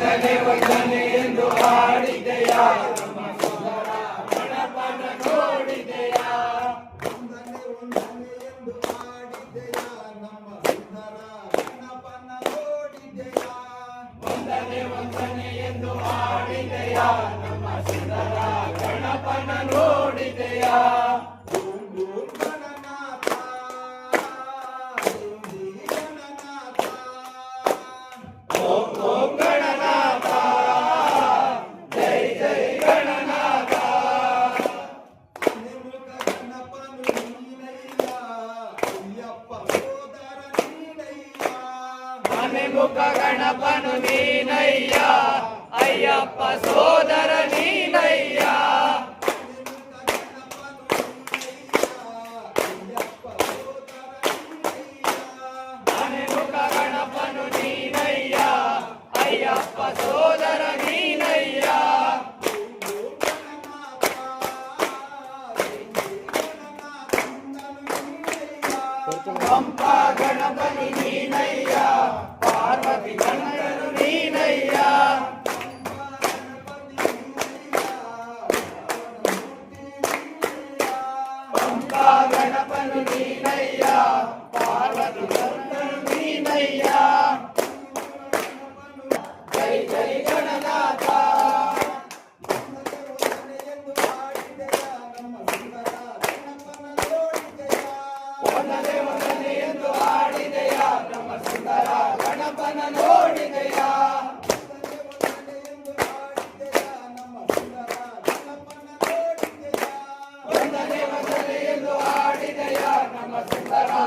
ವಂದನೆ ವಂದನೆ ಎಂದು ಹಾಡಿದೆಯ ನಮ್ಮ ಗಣಪನ ನೋಡಿದೆಯ ಗಣನಾಥ ವಂದನೆ ಮುಖ ಗಣಪನು ನೀನಯ್ಯ. ಅಯ್ಯಪ್ಪ ಸೋದರ ನೀನಯ್ಯ. ಮನೆ ಮುಖ ಗಣಪನು ನೀನಯ್ಯ. ಅಯ್ಯಪ್ಪ ಸೋದರ ಪಂಪ ಗಣಪನು ನೀನಯ್ಯ ಪಾರ್ವತಿ ಗಣಪನು ನೀನಯ್ಯ ಜೈ ಜೈ ಗಣನಾಥ ವಂದನೆ ವಂದನೆ